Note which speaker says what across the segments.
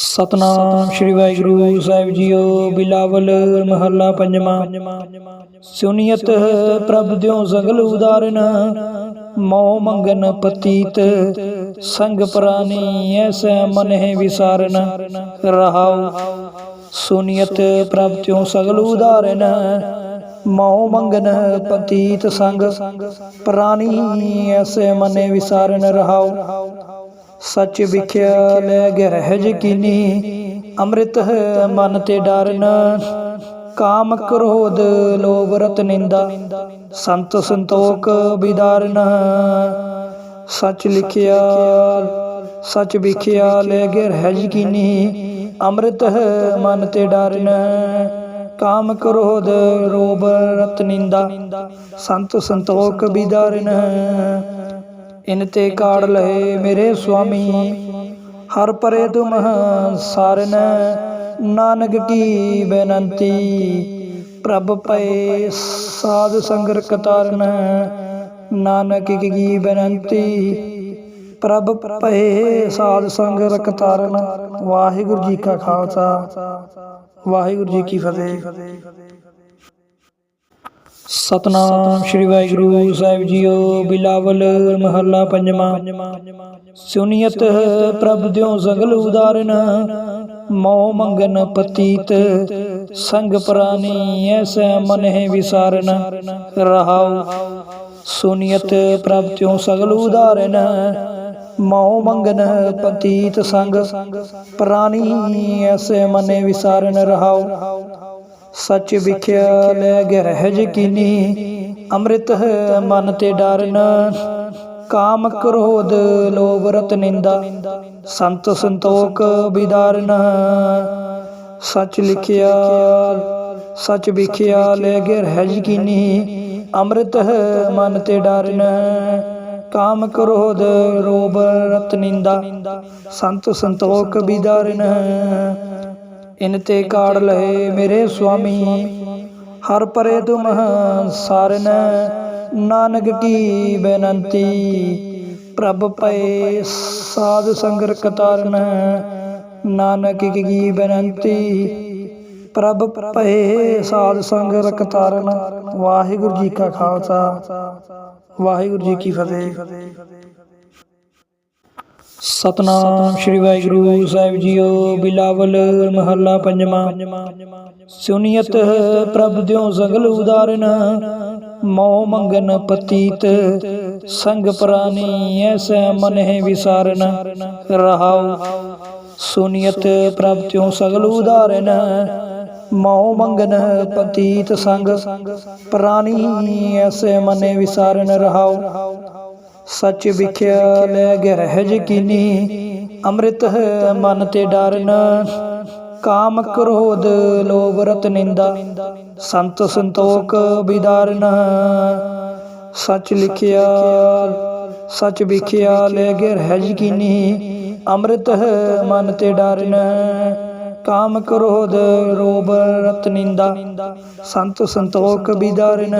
Speaker 1: ਸਤਨਾਮ ਸ੍ਰੀ ਵਾਹਿਗੁਰੂ ਸਾਹਿਬ ਜੀਓ, ਬਿਲਾਵਲ ਮਹੱਲਾ ਪੰਜਵਾਂ। ਸੁਨੀਅਤ ਪ੍ਰਭ ਦਿਓ ਸਗਲ ਉਦਾਰਨ ਮੋਹ ਮੰਗਨ ਪਤੀਤ, ਸੰਗ ਪ੍ਰਾਨੀ ਐਸੈ ਮਨ ਹੈ ਵਿਸਾਰਨ, ਰਹਾਉ। ਸੁਨੀਅਤ ਪ੍ਰਭ ਦਿਓ ਸਗਲ ਉਦਾਰਨ ਮੋਹ ਮੰਗਨ ਪਤੀਤ, ਸੰਗ ਪ੍ਰਾਨੀ ਐਸੈ ਮਨ ਵਿਸਾਰਨ, ਰਹਾਉ। ਸੱਚ ਵਿਖਿਆ ਲੈ ਗਹਿਜ ਕੀਨੀ। ਅੰਮ੍ਰਿਤ ਹੈ ਮਨ ਤੇ ਡਰਨ। ਕਾਮ ਕ੍ਰੋਧ ਲੋਭ ਰਤ ਨਿੰਦਾ। ਸੰਤ ਸੰਤੋਖ ਵਿਦਾਰਨ। ਸੱਚ ਲਿਖਿਆ, ਸੱਚ ਵਿਖਿਆ ਲੈ ਗਹਿਜ ਯਕੀਨੀ ਅੰਮ੍ਰਿਤ ਹੈ ਮਨ ਤੇ ਡਰਨ। ਕਾਮ ਕ੍ਰੋਧ ਲੋਭ ਰਤ ਨਿੰਦਾ। ਸੰਤ ਸੰਤੋਖ ਵਿਦਾਰਨ। ਇਨ ਤੇ ਕਾੜ ਲਏ ਮੇਰੇ ਸੁਆਮੀ। ਹਰ ਪਰੇ ਤੁਮ ਸਾਰਨ। ਨਾਨਕ ਕੀ ਬੇਨੰਤੀ। ਪ੍ਰਭ ਪਏ ਸਾਧ ਸੰਗਰ ਕਤਾਰਨ ਨਾਨਕ ਕੀ ਬੇਨੰਤੀ। ਪ੍ਰਭ ਪਏ ਸਾਧ ਸੰਗਰ ਕਤਾਰਨ ਵਾਹਿਗੁਰੂ ਜੀ ਕਾ ਖਾਲਸਾ। ਵਾਹਿਗੁਰੂ ਜੀ ਕੀ ਫਤਿਹ। ਸਤਨਾਮ ਸ੍ਰੀ ਵਾਹਿਗੁਰੂ ਸਾਹਿਬ ਜੀਓ, ਬਿਲਾਵਲ ਮਹੱਲਾ ਪੰਜਵਾਂ। ਸੁਨੀਅਤ ਪ੍ਰਭ ਦਿਓ ਸਗਲ ਉਦਾਰਨ, ਮੋਹ ਮੰਗਨ ਪਤੀਤ, ਸੰਗ ਪ੍ਰਾਨੀ ਐਸੈ ਮਨ ਵਿਸਾਰਨ, ਰਹਾਉ। ਸੁਨੀਅਤ ਪ੍ਰਭ ਦਿਓ ਸਗਲ ਉਦਾਰਨ, ਮੋਹ ਮੰਗਨ ਪਤੀਤ, ਸੰਗ ਪ੍ਰਾਨੀ ਐਸੈ ਮਨ ਵਿਸਾਰਨ, ਰਹਾਉ। ਸੱਚ ਵਿਖਿਆ ਲੈ ਗਹਿਜ ਕੀਨੀ। ਅੰਮ੍ਰਿਤ ਹੈ ਮਨ ਤੇ ਡਰਨ ਕਾਮ ਕ੍ਰੋਧ ਲੋਭ ਰਤ ਨਿੰਦਾ। ਸੰਤ ਸੰਤੋਖ ਵਿਦਾਰਨ ਸੱਚ ਲਿਖਿਆ। ਸੱਚ ਵਿਖਿਆ ਲੈ ਗਹਿਜ ਕੀਨੀ। ਅੰਮ੍ਰਿਤ ਹੈ ਮਨ ਤੇ ਡਰਨ ਕਾਮ ਕ੍ਰੋਧ ਲੋਭ ਰਤ ਨਿੰਦਾ। ਸੰਤ ਸੰਤੋਖ ਵਿਦਾਰਨ ਇਨ ਤੇ ਕਾੜ ਲਏ ਮੇਰੇ ਸੁਆਮੀ। ਹਰ ਪਰੇ ਤੁਮ ਸਾਰਨ, ਨਾਨਕ ਕੀ ਬੇਨੰਤੀ। ਪ੍ਰਭ ਪਏ ਸਾਧ ਸੰਗਰ ਕਤਾਰਨ ਨਾਨਕ ਕੀ ਬੇਨੰਤੀ। ਪ੍ਰਭ ਪਏ ਸਾਧ ਸੰਗਰ ਕਤਾਰਨ ਵਾਹਿਗੁਰੂ ਜੀ ਕਾ ਖਾਲਸਾ, ਵਾਹਿਗੁਰੂ ਜੀ ਕੀ ਫਤਿਹ। ਸਤਨਾਮ ਸ੍ਰੀ ਵਾਹਿਗੁਰੂ ਸਾਹਿਬ ਜੀਓ, ਬਿਲਾਵਲ ਮਹੱਲਾ ਪੰਜਵਾਂ। ਸੁਨੀਅਤ ਪ੍ਰਭ ਦਿਓ ਸਗਲ ਉਦਾਰਨ, ਮੋਹ ਮੰਗਨ ਪਤੀਤ, ਸੰਗ ਪ੍ਰਾਨੀ ਐਸੈ ਮਨ ਹੈ ਵਿਸਾਰਨ। ਰਹਾਉ ਸੁਨੀਅਤ ਪ੍ਰਭ ਦਿਓ ਸਗਲ ਉਦਾਰਨ, ਮੋਹ ਮੰਗਨ ਪਤੀਤ, ਸੰਗ ਪ੍ਰਾਨੀ ਐਸੈ ਮਨ ਵਿਸਾਰਨ। ਰਹਾਉ ਸੱਚ ਵਿਖਿਆ ਲੈ ਗਹਿਜ ਕੀਨੀ। ਅੰਮ੍ਰਿਤ ਹੈ ਮਨ ਤੇ ਡਰਨ ਕਾਮ ਕ੍ਰੋਧ ਲੋਭ ਰਤ ਨਿੰਦਾ। ਸੰਤ ਸੰਤੋਖ ਵਿਦਾਰਨ ਸੱਚ ਲਿਖਿਆ। ਸੱਚ ਵਿਖਿਆ ਲੈ ਗਹਿਜ ਕੀਨੀ। ਅੰਮ੍ਰਿਤ ਹੈ ਮਨ ਤੇ ਡਰਨ ਕਾਮ ਕ੍ਰੋਧ ਲੋਭ ਰਤ ਨਿੰਦਾ। ਸੰਤ ਸੰਤੋਖ ਵਿਦਾਰਨ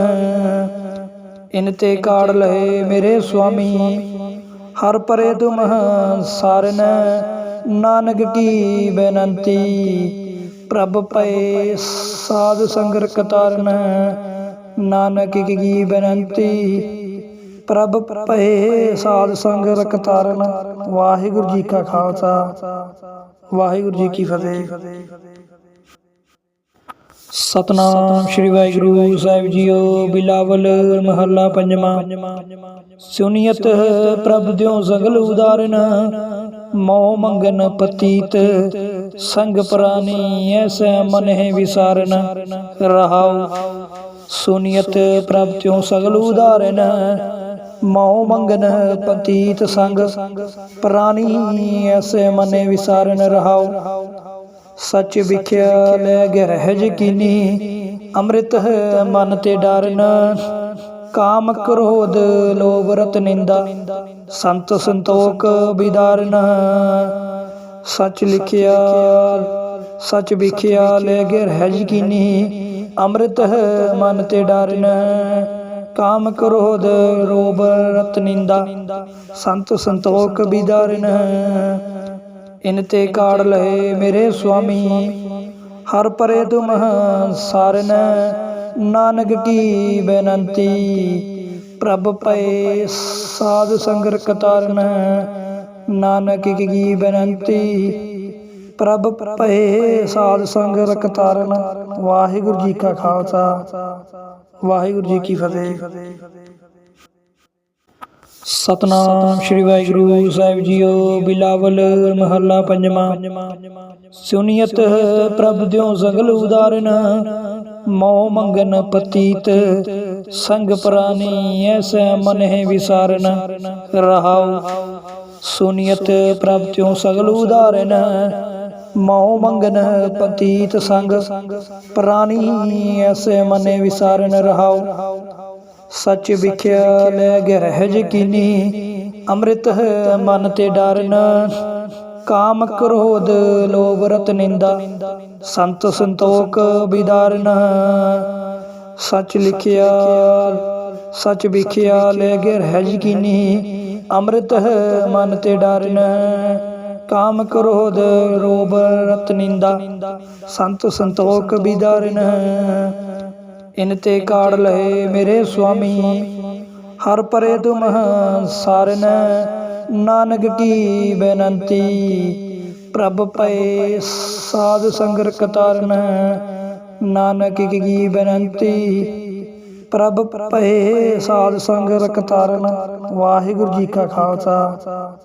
Speaker 1: ਇਨ ਤੇ ਕਾੜ ਲਏ ਮੇਰੇ ਸੁਆਮੀ। ਹਰ ਪਰੇ ਤੁਮ ਸਾਰਨ। ਨਾਨਕ ਕੀ ਬੇਨੰਤੀ। ਪ੍ਰਭ ਪਏ ਸਾਧ ਸੰਗਰ ਕਤਾਰਨ। ਨਾਨਕ ਕੀ ਬੇਨੰਤੀ। ਪ੍ਰਭ ਪਏ ਸਾਧ ਸੰਗਰ ਕਤਾਰਨ। ਵਾਹਿਗੁਰੂ ਜੀ ਕਾ ਖਾਲਸਾ। ਵਾਹਿਗੁਰੂ ਜੀ ਕੀ ਫਤਿਹ। ਸਤਨਾਮ ਸ੍ਰੀ ਵਾਹਿਗੁਰੂ ਸਾਹਿਬ ਜੀਓ, ਬਿਲਾਵਲ ਮਹੱਲਾ ਪੰਜਵਾਂ। ਸੁਨੀਅਤ ਪ੍ਰਭ ਦਿਓ ਸਗਲ ਉਦਾਰਨ, ਮੋਹ ਮੰਗਨ ਪਤੀਤ, ਸੰਗ ਪ੍ਰਾਨੀ ਐਸੈ ਮਨ ਹੈ ਵਿਸਾਰਨ। ਰਹਾਉ ਸੁਨੀਅਤ ਪ੍ਰਭ ਦਿਓ ਸਗਲ ਉਦਾਰਨ, ਮੋਹ ਮੰਗਨ ਪਤੀਤ, ਸੰਗ ਪ੍ਰਾਨੀ ਐਸੈ ਮਨ ਹੈ ਵਿਸਾਰਨ। ਰਹਾਉ ਸੱਚ ਵਿਖਿਆ ਲੈ ਗਹਿਜ ਕੀਨੀ। ਅੰਮ੍ਰਿਤ ਹੈ ਮਨ ਤੇ ਡਰਨ ਕਾਮ ਕ੍ਰੋਧ ਲੋਭ ਰਤ ਨਿੰਦਾ। ਸੰਤ ਸੰਤੋਖ ਵਿਦਾਰਨ ਸੱਚ ਲਿਖਿਆ ਸੱਚ ਵਿਖਿਆ ਲੈ ਗਹਿਜ ਕੀਨੀ। ਅੰਮ੍ਰਿਤ ਹੈ ਮਨ ਤੇ ਡਰਨ ਕਾਮ ਕ੍ਰੋਧ ਲੋਭ ਰਤ ਨਿੰਦਾ। ਸੰਤ ਸੰਤੋਖ ਵਿਦਾਰਨ ਇਨ ਤੇ ਕਾੜ ਲਏ ਮੇਰੇ ਸੁਆਮੀ। ਹਰ ਪਰੇ ਤੁਮ ਸਾਰਨ। ਨਾਨਕ ਕੀ ਬੇਨੰਤੀ। ਪ੍ਰਭ ਪਏ ਸਾਧ ਸੰਗਰ ਕਤਾਰਨ। ਨਾਨਕ ਕੀ ਬੇਨੰਤੀ। ਪ੍ਰਭ ਪਏ ਸਾਧ ਸੰਗਰ ਕਤਾਰਨ। ਵਾਹਿਗੁਰੂ ਜੀ ਕਾ ਖਾਲਸਾ। ਵਾਹਿਗੁਰੂ ਜੀ ਕੀ ਫਤਿਹ। ਸਤਨਾਮ ਸ੍ਰੀ ਵਾਹਿਗੁਰੂ ਸਾਹਿਬ ਜੀਓ, ਬਿਲਾਵਲ ਮਹੱਲਾ ਪੰਜਵਾਂ। ਸੁਨੀਅਤ ਪ੍ਰਭ ਦਿਓ ਸਗਲ ਉਦਾਰਨ, ਮੋਹ ਮੰਗਨ ਪਤੀਤ, ਸੰਗ ਪ੍ਰਾਨੀ ਐਸੈ ਮਨ ਹੈ ਵਿਸਾਰਨ, ਰਹਾਉ। ਸੁਨੀਅਤ ਪ੍ਰਭ ਦਿਓ ਸਗਲ ਉਦਾਰਨ, ਮੋਹ ਮੰਗਨ ਪਤੀਤ, ਸੰਗ ਪ੍ਰਾਨੀ ਐਸੈ ਮਨ ਹੈ ਵਿਸਾਰਨ, ਰਹਾਉ। ਸੱਚ ਵਿਖਿਆ ਲੈ ਗਹਿਜ ਕੀਨੀ। ਅੰਮ੍ਰਿਤ ਹੈ ਮਨ ਤੇ ਡਰਨ। ਕਾਮ ਕ੍ਰੋਧ ਲੋਭ ਰਤ ਨਿੰਦਾ। ਸੰਤ ਸੰਤੋਖ ਵਿਦਾਰਨ। ਸੱਚ ਲਿਖਿਆ, ਸੱਚ ਵਿਖਿਆ ਲੈ ਗਹਿਜ ਯਕੀਨੀ ਅੰਮ੍ਰਿਤ ਹੈ ਮਨ ਤੇ ਡਰਨ। ਕਾਮ ਕ੍ਰੋਧ ਲੋਭ ਰਤ ਨਿੰਦਾ। ਸੰਤ ਸੰਤੋਖ ਵਿਦਾਰਨ। ਇਨ ਤੇ ਕਾੜ ਲਏ ਮੇਰੇ ਸੁਆਮੀ। ਹਰ ਪਰੇ ਤੁਮ ਸਾਰਨ ਨਾਨਕ ਕੀ ਬੇਨੰਤੀ। ਪ੍ਰਭ ਪਏ ਸਾਧ ਸੰਗਰ ਕਤਾਰਨ ਨਾਨਕ ਕੀ ਬੇਨੰਤੀ। ਪ੍ਰਭ ਪਏ ਸਾਧ ਸੰਗਰ ਕਤਾਰਨ ਵਾਹਿਗੁਰੂ ਜੀ ਕਾ ਖਾਲਸਾ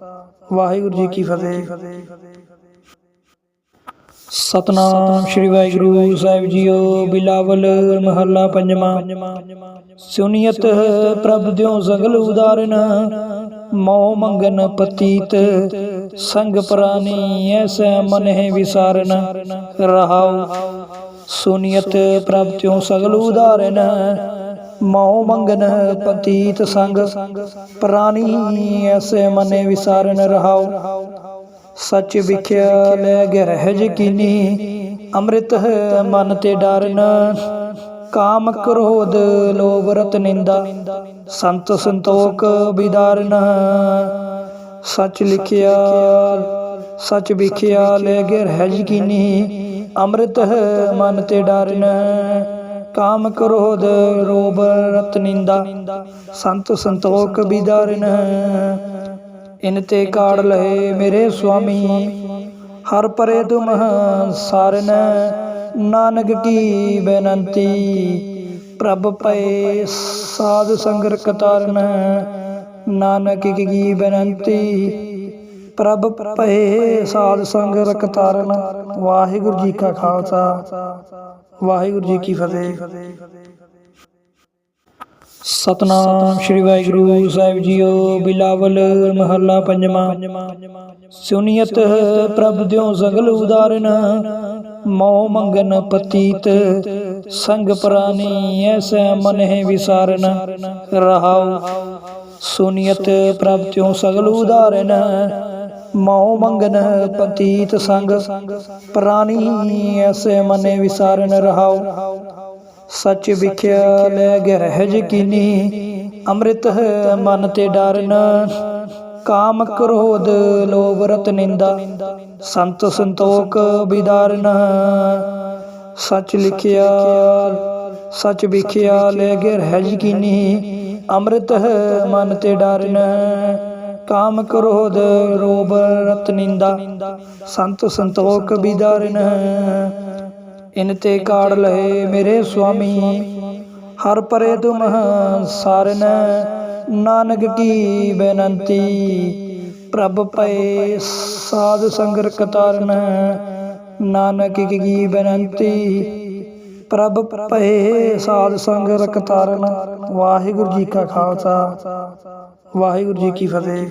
Speaker 1: ਵਾਹਿਗੁਰੂ ਜੀ ਕੀ ਫਤਿਹ। ਸਤਨਾਮ ਸ੍ਰੀ ਵਾਹਿਗੁਰੂ ਸਾਹਿਬ ਜੀਓ, ਬਿਲਾਵਲ ਮਹੱਲਾ ਪੰਜਵਾਂ। ਸੁਨੀਅਤ ਪ੍ਰਭ ਦਿਓ ਸਗਲ ਉਦਾਰਨ ਮੋਹ ਮੰਗਨ ਪਤੀਤ, ਸੰਗ ਪ੍ਰਾਨੀ ਐਸੈ ਮਨ ਹੈ ਵਿਸਾਰਨ। ਰਹਾਉ ਸੁਨੀਅਤ ਪ੍ਰਭ ਦਿਓ ਸਗਲ ਉਦਾਰਨ ਮੋਹ ਮੰਗਨ ਪਤੀਤ, ਸੰਗ ਪ੍ਰਾਨੀ ਐਸੈ ਮਨ ਵਿਸਾਰਨ। ਰਹਾਉ ਸੱਚ ਵਿਖਿਆ ਲੈ ਗਹਿਜ ਕੀਨੀ। ਅੰਮ੍ਰਿਤ ਹੈ ਮਨ ਤੇ ਡਰਨ ਕਾਮ ਕ੍ਰੋਧ ਲੋਭ ਰਤ ਨਿੰਦਾ। ਸੰਤ ਸੰਤੋਖ ਵਿਦਾਰਨ ਸੱਚ ਲਿਖਿਆ ਸੱਚ ਵਿਖਿਆ ਲੈ ਗਹਿਜ ਕੀਨੀ। ਅੰਮ੍ਰਿਤ ਹੈ ਮਨ ਤੇ ਡਰਨ ਕਾਮ ਕ੍ਰੋਧ ਲੋਭ ਰਤ ਨਿੰਦਾ। ਸੰਤ ਸੰਤੋਖ ਵਿਦਾਰਨ ਇਨ ਤੇ ਕਾੜ ਲਏ ਮੇਰੇ ਸੁਆਮੀ। ਹਰ ਪਰੇ ਤੁਮ ਸਾਰਨ, ਨਾਨਕ ਕੀ ਬੇਨੰਤੀ। ਪ੍ਰਭ ਪਏ ਸਾਧ ਸੰਗਰ ਕਤਾਰਨ ਨਾਨਕ ਕੀ ਬੇਨੰਤੀ। ਪ੍ਰਭ ਪਏ ਸਾਧ ਸੰਗਰ ਕਤਾਰਨ ਵਾਹਿਗੁਰੂ ਜੀ ਕਾ ਖਾਲਸਾ, ਵਾਹਿਗੁਰੂ ਜੀ ਕੀ ਫਤਿਹ। ਸਤਨਾਮ ਸ੍ਰੀ ਵਾਹਿਗੁਰੂ ਸਾਹਿਬ ਜੀਓ, ਬਿਲਾਵਲ ਮਹੱਲਾ ਪੰਜਵਾਂ। ਸੁਨੀਅਤ ਪ੍ਰਭ ਦਿਓ ਸਗਲ ਉਦਾਰਨ, ਮੋਹ ਮੰਗਨ ਪਤੀਤ, ਸੰਗ ਪ੍ਰਾਨੀ ਐਸੈ ਮਨ ਹੈ ਵਿਸਾਰਨ। ਰਹਾਉ ਸੁਨੀਅਤ ਪ੍ਰਭ ਦਿਓ ਸਗਲ ਉਦਾਰਨ, ਮੋਹ ਮੰਗਨ ਪਤੀਤ ਸੰਗ। ਪ੍ਰਾਨੀ ਐਸੈ ਮਨ ਹੈ ਵਿਸਾਰਨ, ਰਹਾਉ ਸੱਚ ਵਿਖਿਆ ਲੈ ਗਹਿਜ ਕੀਨੀ। ਅੰਮ੍ਰਿਤ ਹੈ ਮਨ ਤੇ ਡਰਨ। ਕਾਮ ਕ੍ਰੋਧ ਲੋਭ ਰਤ ਨਿੰਦਾ। ਸੰਤ ਸੰਤੋਖ ਵਿਦਾਰਨ। ਸੱਚ ਲਿਖਿਆ ਸੱਚ ਵਿਖਿਆ ਲੈ ਗਹਿਜ ਕੀਨੀ। ਅੰਮ੍ਰਿਤ ਹੈ ਮਨ ਤੇ ਡਰਨ। ਕਾਮ ਕ੍ਰੋਧ ਲੋਭ ਰਤ ਨਿੰਦਾ। ਸੰਤ ਸੰਤੋਖ ਵਿਦਾਰਨ। ਇਨ ਤੇ ਕਾੜ ਲਏ ਮੇਰੇ ਸੁਆਮੀ। ਹਰ ਪਰੇ ਤੁਮ ਸਾਰਨ। ਨਾਨਕ ਕੀ ਬੇਨੰਤੀ। ਪ੍ਰਭ ਪਏ ਸਾਧ ਸੰਗਰ ਕਤਾਰਨ ਨਾਨਕ ਕੀ ਬੇਨੰਤੀ। ਪ੍ਰਭ ਪਏ ਸਾਧ ਸੰਗਰ ਕਤਾਰਨ ਵਾਹਿਗੁਰੂ ਜੀ ਕਾ ਖਾਲਸਾ। ਵਾਹਿਗੁਰੂ ਜੀ ਕੀ ਫਤਿਹ।